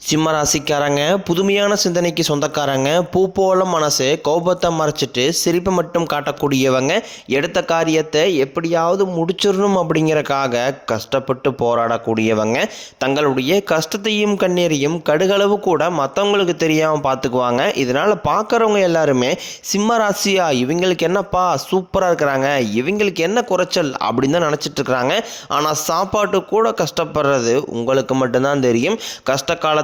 சிம்ம ராசிக்காரங்க புதுமையான சிந்தனைக்கு சொந்தக்காரங்க பூ போல மனசு கோபத்தை மறைச்சிட்டு சிரிப்பை மட்டும் காட்டக்கூடியவங்க எடுத்த காரியத்தை எப்படியாவது முடிச்சிடணும் அப்படிங்கறக்காக கஷ்டப்பட்டு போராடக்கூடியவங்க. தங்களுடைய கஷ்டத்தையும் கண்ணீரையும் கடுகளவு கூட மற்றவங்களுக்கு தெரியாமல் பார்த்துக்குவாங்க இதனால் பார்க்குறவங்க எல்லாருமே சிம்ம ராசியா இவங்களுக்கு என்னப்பா சூப்பராக இருக்கிறாங்க இவங்களுக்கு என்ன குறைச்சல் அப்படின்னு தான் நினச்சிட்டு இருக்கிறாங்க. ஆனால் சாப்பாட்டு கூட கஷ்டப்படுறது உங்களுக்கு மட்டும்தான் தெரியும். கஷ்ட காலத்தில்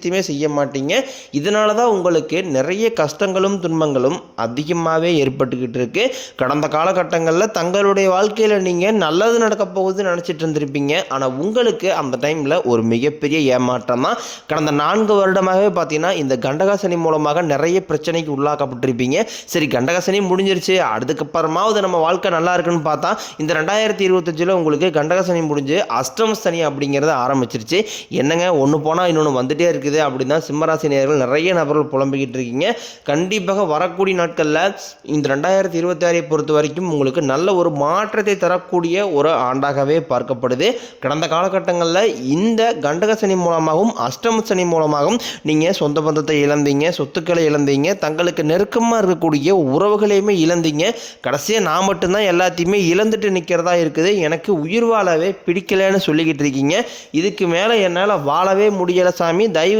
விஷயத்தையுமே செய்ய மாட்டீங்க. இதனால தான் உங்களுக்கு நிறைய கஷ்டங்களும் துன்பங்களும் அதிகமாகவே ஏற்பட்டுக்கிட்டு இருக்கு. கடந்த காலகட்டங்களில் தங்களுடைய வாழ்க்கையில் நீங்கள் நல்லது நடக்க போகுதுன்னு நினச்சிட்டு இருந்திருப்பீங்க. ஆனால் உங்களுக்கு அந்த டைமில் ஒரு மிகப்பெரிய ஏமாற்றம் தான். கடந்த நான்கு வருடமாகவே பார்த்தீங்கன்னா இந்த கண்டகாசனி மூலமாக நிறைய பிரச்சனைக்கு உள்ளாக்கப்பட்டிருப்பீங்க. சரி கண்டகாசனி முடிஞ்சிருச்சு. அதுக்கப்புறமாவது நம்ம வாழ்க்கை நல்லா இருக்குன்னு பார்த்தா இந்த ரெண்டாயிரத்தி இருபத்தஞ்சில் உங்களுக்கு கண்டகாசனி முடிஞ்சு அஷ்டம சனி அப்படிங்கிறத ஆரம்பிச்சிருச்சு. என்னங்க ஒன்று போனால் இன்னொன்று வந்துட்டே இருக்குது. அப்படின்னு தான் சிம்மராசி நேர்கள் நிறைய நபர்கள் புலம்பிக்கிட்டு இருக்கீங்க. கண்டிப்பாக வரக்கூடிய நாட்களில் இந்த ரெண்டாயிரத்தி இருபத்தி ஆறை பொறுத்த வரைக்கும் உங்களுக்கு நல்ல ஒரு மாற்றத்தை தரக்கூடிய ஒரு ஆண்டாகவே பார்க்கப்படுது. கடந்த காலகட்டங்களில் இந்த கண்டக சனி மூலமாகவும் அஷ்டம சனி மூலமாகவும் நீங்கள் சொந்த பந்தத்தை இழந்தீங்க சொத்துக்களை இழந்தீங்க தங்களுக்கு நெருக்கமாக இருக்கக்கூடிய உறவுகளையுமே இழந்தீங்க. கடைசியாக நான் மட்டும்தான் எல்லாத்தையுமே இழந்துட்டு நிற்கிறதா இருக்குது. எனக்கு உயிர் வாழவே பிடிக்கலைன்னு சொல்லிக்கிட்டு இருக்கீங்க. இதுக்கு மேலே என்னால் வாழவே முடியலை சாமி. தயவு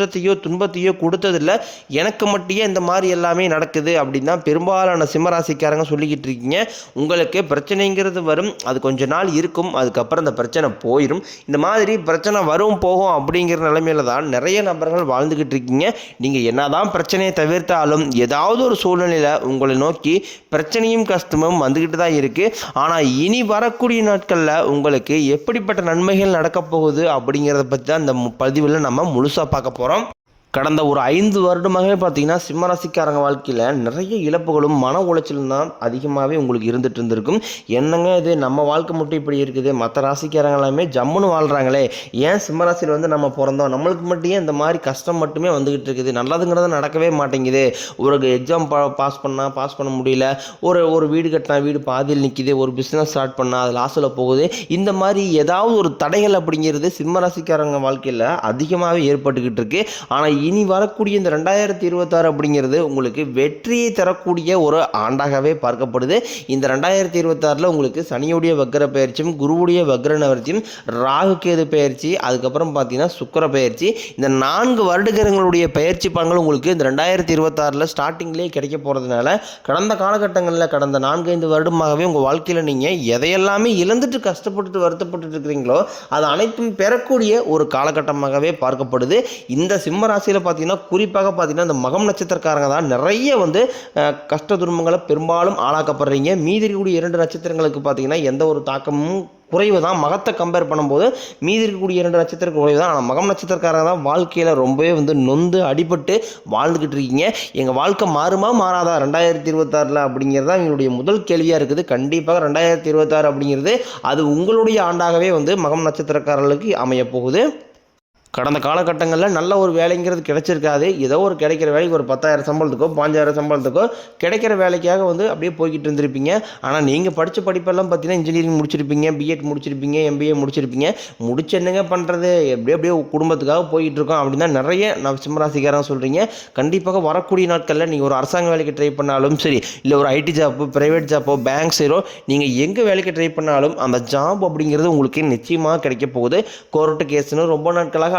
கஷ்டத்தையோ துன்பத்தையோ கொடுத்ததில்ல. எனக்கு மட்டும் இந்த மாதிரி எல்லாமே நடக்குது அப்படின்னு தான் பெரும்பாலான சிம்மராசிக்காரங்க சொல்லிக்கிட்டு இருக்கீங்க. உங்களுக்கு பிரச்சனைங்கிறது வரும். அது கொஞ்ச நாள் இருக்கும். அதுக்கப்புறம் அந்த பிரச்சனை போயிடும் இந்த மாதிரி பிரச்சனை வரும் போகும் அப்படிங்கிற நிலைமையில தான் நிறைய நபர்கள் வாழ்ந்துக்கிட்டு இருக்கீங்க. நீங்கள் என்னதான் பிரச்சனையை தவிர்த்தாலும் ஏதாவது ஒரு சூழ்நிலையில் உங்களை நோக்கி பிரச்சனையும் கஷ்டமும் வந்துக்கிட்டு தான் இருக்குது ஆனால் இனி வரக்கூடிய நாட்களில் உங்களுக்கு எப்படிப்பட்ட நன்மைகள் நடக்கப் போகுது அப்படிங்கிறத பற்றி தான் இந்த பதிவில் நம்ம முழுசாக பார்க்க போகிறோம் போகிறோம் கடந்த ஒரு ஐந்து வருடமாகவே பார்த்தீங்கன்னா சிம்மராசிக்காரங்க வாழ்க்கையில் நிறைய இழப்புகளும் மன உளைச்சலும் தான் அதிகமாகவே உங்களுக்கு இருந்துகிட்டு இருந்திருக்கும். என்னங்க இது? நம்ம வாழ்க்கை மட்டும் இப்படி இருக்குது. மற்ற ராசிக்காரங்க எல்லாமே ஜம்முன்னு வாழ்கிறாங்களே ஏன் சிம்மராசியில் வந்து நம்ம பிறந்தோம்? நம்மளுக்கு மட்டும் ஏன் இந்த மாதிரி கஷ்டம் மட்டுமே வந்துக்கிட்டு இருக்குது? நல்லதுங்கிறது நடக்கவே மாட்டேங்குது. ஒரு எக்ஸாம் பா பாஸ் பண்ணால் பாஸ் பண்ண முடியல. ஒரு ஒரு வீடு கட்டினா வீடு பாதியில் நிற்கிது ஒரு பிஸ்னஸ் ஸ்டார்ட் பண்ணால் அது லாஸில் போகுது. இந்த மாதிரி ஏதாவது ஒரு தடைகள் அப்படிங்கிறது சிம்மராசிக்காரங்க வாழ்க்கையில் அதிகமாகவே ஏற்பட்டுக்கிட்டு இருக்குது ஆனால் இனி வரக்கூடிய இந்த ரெண்டாயிரத்தி இருபத்தாறு அப்படிங்கிறது உங்களுக்கு வெற்றியை தரக்கூடிய ஒரு ஆண்டாகவே பார்க்கப்படுது. இந்த ரெண்டாயிரத்தி இருபத்தாறில் உங்களுக்கு சனியுடைய வக்ர பயிற்சியும் குருவுடைய வக்ர நவர்த்தியும் ராகு கேது பயிற்சி அதுக்கப்புறம் பார்த்தீங்கன்னா சுக்கர பயிற்சி. இந்த நான்கு வருடகிரங்களுடைய பயிற்சி பலன்கள் உங்களுக்கு இந்த ரெண்டாயிரத்தி இருபத்தாறில் ஸ்டார்டிங்லேயே கிடைக்க போகிறதுனால கடந்த காலகட்டங்களில் கடந்த நான்கைந்து வருடமாகவே உங்கள் வாழ்க்கையில் நீங்கள் எதையெல்லாமே இழந்துட்டு கஷ்டப்பட்டுட்டு வருத்தப்பட்டு இருக்கிறீங்களோ அது அனைத்தும் பெறக்கூடிய ஒரு காலகட்டமாகவே பார்க்கப்படுது. இந்த சிம்மராசி ராசியில் பார்த்தீங்கன்னா குறிப்பாக பார்த்தீங்கன்னா இந்த மகம் நட்சத்திரக்காரங்க தான் நிறைய வந்து கஷ்ட துன்பங்களை பெரும்பாலும் ஆளாக்கப்படுறீங்க. மீதி இருக்கக்கூடிய இரண்டு நட்சத்திரங்களுக்கு பார்த்தீங்கன்னா எந்த ஒரு தாக்கமும் குறைவு தான். மகத்தை கம்பேர் பண்ணும்போது மீதி இருக்கக்கூடிய இரண்டு நட்சத்திரம் குறைவு தான். ஆனால் மகம் நட்சத்திரக்காரங்க தான் வாழ்க்கையில் ரொம்பவே வந்து நொந்து அடிபட்டு வாழ்ந்துக்கிட்டு இருக்கீங்க. எங்கள் வாழ்க்கை மாறுமா மாறாதா? ரெண்டாயிரத்தி இருபத்தாறில் அப்படிங்கிறது தான் எங்களுடைய முதல் கேள்வியாக இருக்குது. கண்டிப்பாக ரெண்டாயிரத்தி இருபத்தாறு அப்படிங்கிறது அது உங்களுடைய ஆண்டாகவே வந்து மகம் நட்சத்திரக்காரர்களுக்கு அமையப்போகுது. கடந்த காலகட்டங்களில் நல்ல ஒரு வேலைங்கிறது கிடைச்சிருக்காது. ஏதோ ஒரு கிடைக்கிற வேலைக்கு ஒரு பத்தாயிரம் சம்பளத்துக்கோ பாஞ்சாயிரம் சம்பளத்துக்கோ கிடைக்கிற வேலைக்காக வந்து அப்படியே போய்கிட்டு இருந்திருப்பீங்க. ஆனால் நீங்கள் படித்த படிப்பெல்லாம் பார்த்தீங்கன்னா இன்ஜினியரிங் முடிச்சிருப்பீங்க பிஎட் முடிச்சிருப்பீங்க எம்பிஏ முடிச்சிருப்பீங்க. முடிச்சு என்னங்க பண்ணுறது எப்படியே அப்படியே குடும்பத்துக்காக போய்கிட்டு இருக்கோம் அப்படின்னு தான் நிறைய நான் சிம்மராசிக்காரன் சொல்கிறீங்க கண்டிப்பாக வரக்கூடிய நாட்களில் நீங்கள் ஒரு அரசாங்க வேலைக்கு ட்ரை பண்ணாலும் சரி இல்லை ஒரு ஐடி ஜாப்பு ப்ரைவேட் ஜாப்போ பேங்க் சைடோ நீங்கள் எங்கே வேலைக்கு ட்ரை பண்ணாலும் அந்த ஜாப் அப்படிங்கிறது உங்களுக்கு நிச்சயமாக கிடைக்க போகுது. கோர்ட்டு கேஸ்னு ரொம்ப நாட்களாக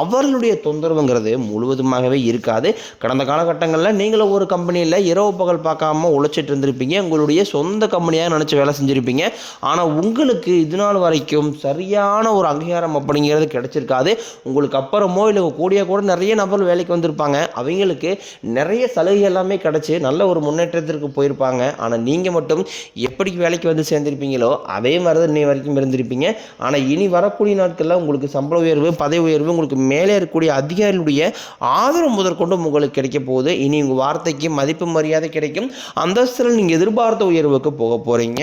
அவர்களுடைய தொந்தரவுங்கிறது முழுவதுமாகவே இருக்காது. கடந்த காலகட்டங்களில் நீங்களும் ஒரு கம்பெனியில் இரவு பகல் பார்க்காம உழைச்சிட்டு இருந்திருப்பீங்க. உங்களுடைய சொந்த கம்பெனியாக நினச்சி வேலை செஞ்சுருப்பீங்க. ஆனால் உங்களுக்கு இது நாள் வரைக்கும் சரியான ஒரு அங்கீகாரம் அப்படிங்கிறது கிடச்சிருக்காது. உங்களுக்கு அப்புறமோ இல்லை கூடிய கூட நிறைய நபர்கள் வேலைக்கு வந்திருப்பாங்க. அவங்களுக்கு நிறைய சலுகை எல்லாமே கிடச்சி நல்ல ஒரு முன்னேற்றத்திற்கு போயிருப்பாங்க. ஆனால் நீங்கள் மட்டும் எப்படி வேலைக்கு வந்து சேர்ந்திருப்பீங்களோ அதே மாதிரி தான் இன்னை வரைக்கும் இருந்திருப்பீங்க. ஆனால் இனி வரக்கூடிய நாட்களில் உங்களுக்கு சம்பள உயர்வு பதவி உயர்வு உங்களுக்கு மேலே இருக்கக்கூடிய அதிகாரிகளுடைய ஆதரவு முதற்கொண்டு உங்களுக்கு கிடைக்க போகுது. இனி உங்கள் வார்த்தைக்கு மதிப்பு மரியாதை கிடைக்கும். அந்தஸ்தில் நீங்கள் எதிர்பார்த்த உயர்வுக்கு போக போகிறீங்க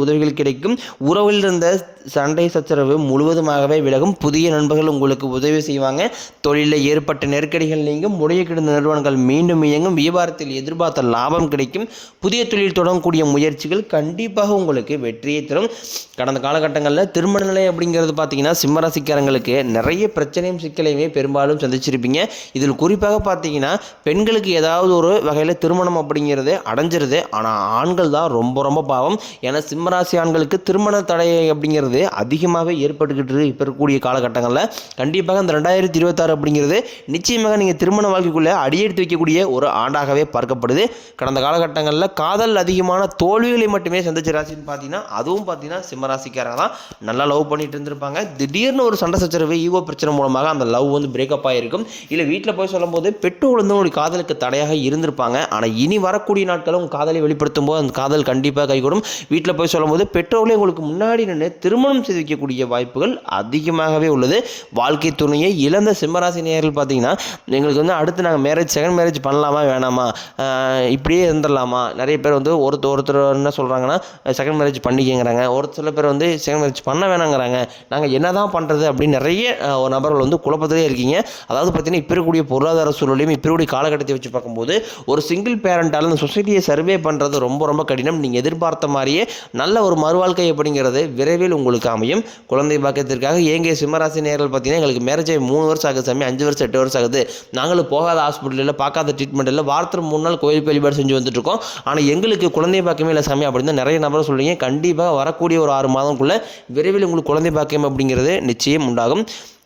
உதவிகள் கிடைக்கும். உறவில் இருந்த சண்டை சச்சரவு முழுவதுமாகவே விலகும். புதிய நண்பர்கள் உங்களுக்கு உதவி செய்வாங்க. தொழிலில் ஏற்பட்ட நெருக்கடிகள் நீங்கும். முடிய கிடந்த நிறுவனங்கள் மீண்டும் இயங்கும். வியாபாரத்தில் எதிர்பார்த்த லாபம் கிடைக்கும். புதிய தொழில் தொடங்கக்கூடிய முயற்சிகள் கண்டிப்பாக உங்களுக்கு வெற்றியை தரும். கடந்த காலகட்டங்களில் திருமண நிலை அப்படிங்கிறது பார்த்தீங்கன்னா சிம்மராசிக்காரங்களுக்கு நிறைய பிரச்சனையும் சிக்கலையுமே பெரும்பாலும் சந்திச்சிருப்பீங்க. இதில் குறிப்பாக பார்த்தீங்கன்னா பெண்களுக்கு ஏதாவது ஒரு வகையில் திருமணம் அப்படிங்கிறது அடைஞ்சிருது. ஆனால் ஆண்கள் தான் ரொம்ப ரொம்ப பாவம். ஏன்னா சிம்மராசி ஆண்களுக்கு திருமண தடை அப்படிங்கிறது அதிகமாகவே ஏற்பட்டுக்கிட்டு இருக்கு இப்போ இருக்கக்கூடிய காலகட்டங்களில். கண்டிப்பாக இந்த ரெண்டாயிரத்தி இருபத்தாறு அப்படிங்கிறது நிச்சயமாக நீங்கள் திருமண வாழ்க்கைக்குள்ளே அடியெடுத்து வைக்கக்கூடிய ஒரு ஆண்டாகவே பார்க்கப்படுது. கடந்த காலகட்டங்களில் காதல் அதிகமான தோல்விகளை மட்டுமே சந்திச்ச ராசின்னு பார்த்தீங்கன்னா அதுவும் பார்த்தீங்கன்னா சிம்மராசிக்காரங்க தான். நல்லா லவ் பண்ணிட்டு இருந்திருப்பாங்க. திடீர்னு ஒரு சண்டை சச்சரவு ஈகோ பிரச்சனை மூலமாக அந்த லவ் வந்து பிரேக்கப் ஆகிருக்கும் இல்லை வீட்டில் போய் சொல்லும்போது பெற்றோர் வந்து காதலுக்கு தடையாக இருந்திருப்பாங்க. ஆனால் இனி வரக்கூடிய நாட்களும் உங்கள் காதலை வெளிப்படுத்தும் போது அந்த காதல் கண்டிப்பாக கைகூடும். வீட்டில் போய் சொல்லும்போது பெற்றோர்களே உங்களுக்கு முன்னாடி நின்று திரும்ப திருமணம் செய்து வைக்கக்கூடிய வாய்ப்புகள் அதிகமாகவே உள்ளது. வாழ்க்கை துணையை இழந்த சிம்மராசி நேயர்கள் பார்த்தீங்கன்னா எங்களுக்கு வந்து அடுத்து நாங்கள் மேரேஜ் செகண்ட் மேரேஜ் பண்ணலாமா வேணாமா? இப்படியே இருந்துடலாமா? நிறைய பேர் வந்து ஒருத்தர் ஒருத்தர் என்ன சொல்கிறாங்கன்னா செகண்ட் மேரேஜ் பண்ணிக்கங்கிறாங்க. ஒரு சில பேர் வந்து செகண்ட் மேரேஜ் பண்ண வேணாங்கிறாங்க. நாங்கள் என்ன தான் பண்ணுறது அப்படின்னு நிறைய ஒரு நபர்கள் வந்து குழப்பத்திலே இருக்கீங்க. அதாவது பார்த்தீங்கன்னா இப்போ இருக்கக்கூடிய பொருளாதார சூழலையும் இப்போ இருக்கக்கூடிய காலகட்டத்தை வச்சு பார்க்கும்போது ஒரு சிங்கிள் பேரண்டால் அந்த சொசைட்டியை சர்வே பண்ணுறது ரொம்ப ரொம்ப கடினம். நீங்கள் எதிர்பார்த்த மாதிரியே நல்ல ஒரு மறுவாழ்க்கை அப்படிங்கிறது விரைவில் உங்களுக்கு அமையும் குழந்தை பாக்கியத்திற்காக ஏங்கிய சிம்மராசி நேர்கள் பார்த்தீங்கன்னா எங்களுக்கு மேரேஜ் ஆகி மூணு வருஷம் ஆகுது சாமி அஞ்சு வருஷம் எட்டு வருஷம் ஆகுது. நாங்களும் போகாத ஹாஸ்பிட்டலில் பார்க்காத ட்ரீட்மெண்ட் இல்லை வாரத்தில் மூணு நாள் கோயில் வழிபாடு செஞ்சு வந்துட்டுருக்கோம். ஆனால் எங்களுக்கு குழந்தை பாக்கியமே இல்லை சாமி அப்படின்னு தான் நிறைய நபர் சொல்றீங்க. கண்டிப்பாக வரக்கூடிய ஒரு ஆறு மாதம்குள்ளே விரைவில் உங்களுக்கு குழந்தை பாக்கியம் அப்படிங்கிறது நிச்சயம் உண்டாகும்.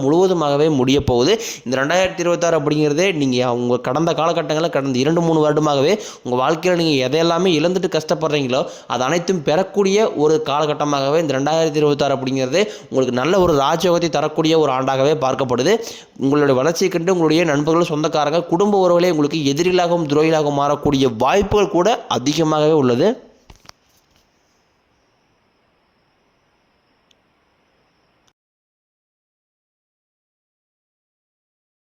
முழுவதுமாகவே முடிய போகுது. இந்த ரெண்டாயிரத்தி இருபத்தாறு அப்படிங்கிறதே நீங்கள் உங்கள் கடந்த காலகட்டங்களில் கடந்த இரண்டு மூணு வருடமாகவே உங்கள் வாழ்க்கையில் நீங்கள் எதையெல்லாமே இழந்துட்டு கஷ்டப்படுறீங்களோ அது அனைத்தும் பெறக்கூடிய ஒரு காலகட்டமாகவே இந்த ரெண்டாயிரத்தி இருபத்தாறு அப்படிங்கிறது உங்களுக்கு நல்ல ஒரு ராஜயோகத்தை தரக்கூடிய ஒரு ஆண்டாகவே பார்க்கப்படுது. உங்களுடைய வளர்ச்சியை கண்டு உங்களுடைய நண்பர்கள் சொந்தக்காரங்க குடும்ப உறவுகளே உங்களுக்கு எதிரிகளாகவும் துரோகிகளாகவும் மாறக்கூடிய வாய்ப்புகள் கூட அதிகமாகவே உள்ளது.